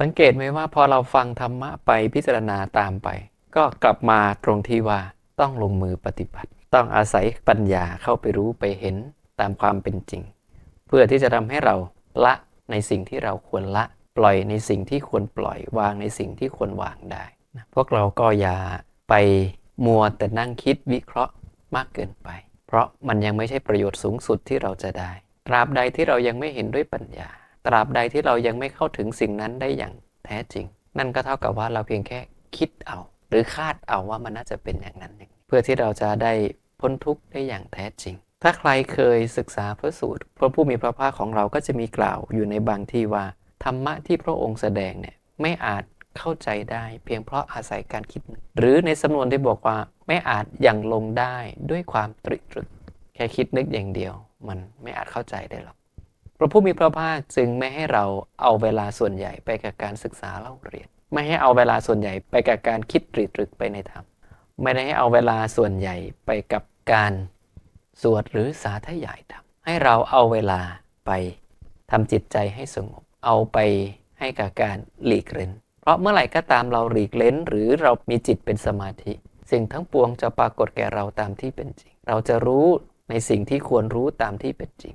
สังเกตไหมว่าพอเราฟังธรรมะไปพิจารณาตามไป ก็กลับมาตรงที่ว่าต้องลงมือปฏิบัติ ต้องอาศัยปัญญาเข้าไปรู้ไปเห็นตามความเป็นจริง เพื่อที่จะทำให้เราละในสิ่งที่เราควรละ ปล่อยในสิ่งที่ควรปล่อยวางในสิ่งที่ควรวางได้นะพวกเราก็อย่าไปมัวแต่นั่งคิดวิเคราะห์มากเกินไป เพราะมันยังไม่ใช่ประโยชน์สูงสุดที่เราจะได้ตราบใดที่เรายังไม่เห็นด้วยปัญญา ตราบใดที่เรายังไม่เข้าถึงสิ่งนั้นได้อย่างแท้จริง นั่นก็เท่ากับว่าเราเพียงแค่คิดเอา หรือคาดเอาว่ามันน่าจะเป็นอย่างนั้นอย่งเพื่อที่เราจะได้พ้นทุกข์ได้อย่างแท้จริง ถ้าใครเคยศึกษาพระสูตรพระผู้มีพระภาคของเราก็จะมีกล่าวอยู่ในบางที่ว่าธรรมะที่พระองค์แสดงเนี่ยไม่อาจเข้าใจได้เพียงเพราะอาศัยการคิด หรือในสำนวนที่บอกว่าไม่อาจยังลงได้ด้วยความตรึกตรึก แค่คิดนึกอย่างเดียว มันไม่อาจเข้าใจได้หรอก พระผู้มีพระภาคจึงไม่ให้เราเอาเวลาส่วนใหญ่ไปกับการศึกษาเล่าเรียน ไม่ให้เอาเวลาส่วนใหญ่ไปกับการคิดตรีตรึกไปในธรรม ไม่ได้ให้เอาเวลาส่วนใหญ่ไปกับการสวดหรือสาธยายธรรม ให้เราเอาเวลาไปทำจิตใจให้สงบ เอาไปให้กับการหลีกเล่น เพราะเมื่อไหร่ก็ตามเราหลีกเล้นหรือเรามีจิตเป็นสมาธิ สิ่งทั้งปวงจะปรากฏแก่เราตามที่เป็นจริง เราจะรู้ในสิ่งที่ควรรู้ตามที่เป็นจริง